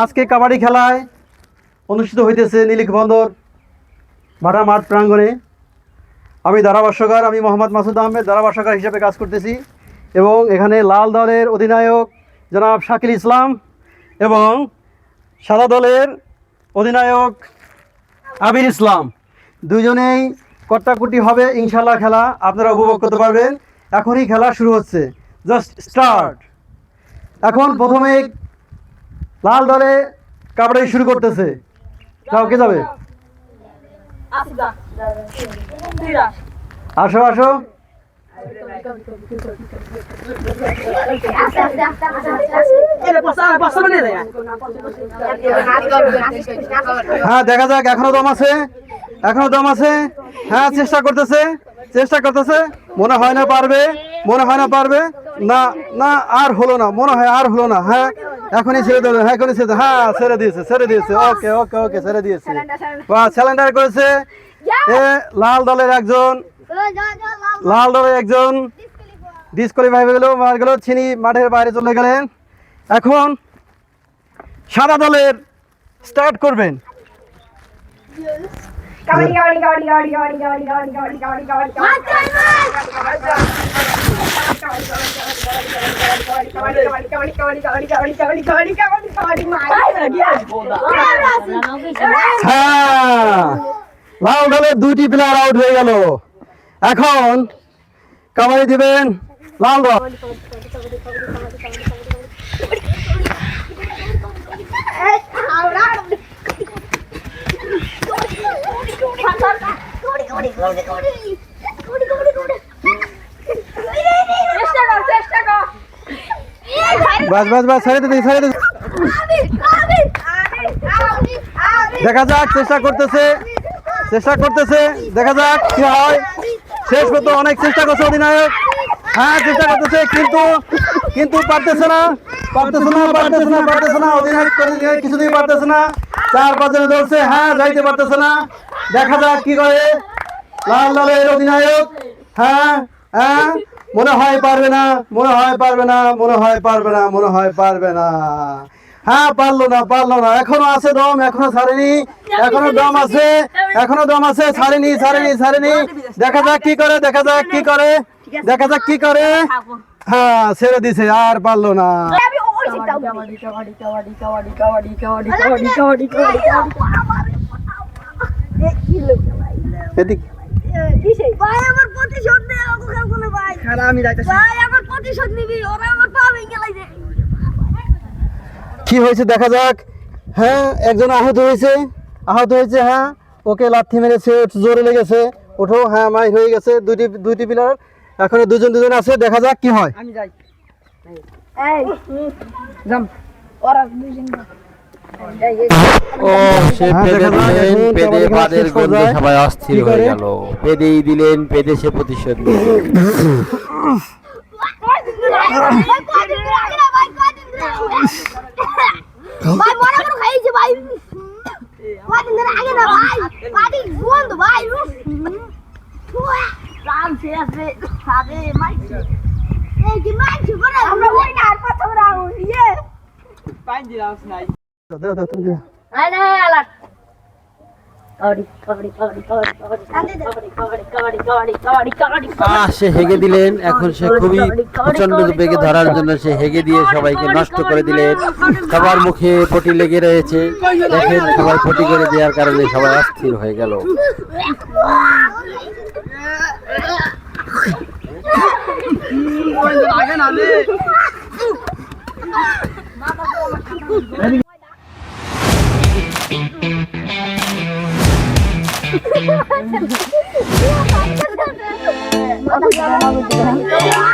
আজকে কাবাডি খেলায় অনুষ্ঠিত হইতেছে নীলিক বন্দর, ভাটা মাঠ প্রাঙ্গণে। আমি ধারাভাষ্যকার, আমি মোহাম্মদ মাসুদ আহমেদ, ধারাভাষ্যকার হিসেবে কাজ করতেছি। এবং এখানে লাল দলের অধিনায়ক জনাব শাকিল ইসলাম এবং সাদা দলের অধিনায়ক আবির ইসলাম। দুজনেই কট্টাকুটি হবে ইনশাল্লাহ খেলা, আপনারা উপভোগ করতে পারবেন। এখনই খেলা শুরু হচ্ছে। জাস্ট স্টার্ট এখন প্রথমে লাল দলে কাবাডি শুরু করতেছে। কাউকে যাবে? আসো আসো। হ্যাঁ দেখা যাক এখনও দম আছে। এখনও দম আছে। হ্যাঁ চেষ্টা করতেছে চেষ্টা করতেছে। মনে হয় না পারবে মনে হয় না পারবে। না না আর হলো না মনে হয় আর হলো না। হ্যাঁ এখনই ছেড়ে দেবে হ্যাঁ এখনই ছেড়ে হ্যাঁ ছেড়ে দিয়েছে ছেড়ে দিয়েছে ওকে ওকে ওকে ছেড়ে দিয়েছে বা স্যালেন্ডার করেছে এ লাল দলের একজন লাল দলের একজন ডিসকোয়ালিফাই হয়ে গেল মার গেল চিনি মাঠের বাইরে চলে গেলেন এখন সাদা দলের স্টার্ট করবেন কাবাডি কাবাডি কাবাডি কাবাডি কাবাডি কাবাডি কাবাডি কাবাডি কাবাডি কাবাডি হ্যাঁ লাল দলের দুইটি প্লেয়ার আউট হয়ে গেল এখন কাবাডি দিবেন লাল দল বাস বাস বাস ছেড়ে দিন ছেড়ে দেখা যাক চেষ্টা করতেছে। চেষ্টা করতেছে। দেখা যাক কি হয়। শেষ পর্যন্ত অনেক চেষ্টা করছে অধিনায়ক। হ্যাঁ চেষ্টা করতেছে কিন্তু কিন্তু পারতেছে না। পারতেছে না পারতেছে না পারতেছে না। অধিনায়ক কিছুতেই পারতেছে না। চার পাঁচজনে ধরছে হ্যাঁ যাইতে পারতেছে না। দেখা যাক কি করে। লাল লালের অধিনায়ক হ্যাঁ হ্যাঁ। মনে হয় পারবে না, মনে হয় পারবে না, মনে হয় পারবে না, মনে হয় পারবে না। হ্যাঁ পারল না পারল না। এখনও আছে দম, এখনও ছাড়েনি, এখনও দম আছে, এখনও দম আছে, ছাড়েনি ছাড়েনি ছাড়েনি। দেখা যাক কি করে, দেখা যাক কি করে, দেখা যাক কি করে। হ্যাঁ ছেড়ে দিছে, আর পারল না। এদিক। খেলা আমি যাইতেছি। ভাই আমার প্রতিশোধ নিবি ওরা আমার পা ভেঙে লাইছে। কি হয়েছে দেখা যাক। হ্যাঁ একজন আহত হয়েছে। আহত হয়েছে হ্যাঁ। ওকে লাথি মেরেছে জোরে লেগেছে। ওঠো হ্যাঁ মাই হয়ে গেছে। দুইটি দুইটি পিলার। এখনও দুজন দুজন আছে দেখা যাক কি হয়। আমি যাই। এই যাম। ওরা দুজন ও সে পেদে দিলেন পেদে পাদের গন্ধে সবাই অস্থির হয়ে গেল। পেদেই দিলেন পেদে সে প্রতিশোধ আমরা ওই না আর কথা বলা ইয়ে পাঁচ দিন আসনাই সে হেগে দিলেন। এখন সে খুবই প্রচণ্ড বেগে ধরার জন্য সে হেগে দিয়ে সবাইকে নষ্ট করে দিলেন। সবার মুখে পটি লেগে রয়েছে। দেখেন, সবাই পটি করে দেওয়ার কারণে সবাই অস্থির হয়ে গেল। Baju.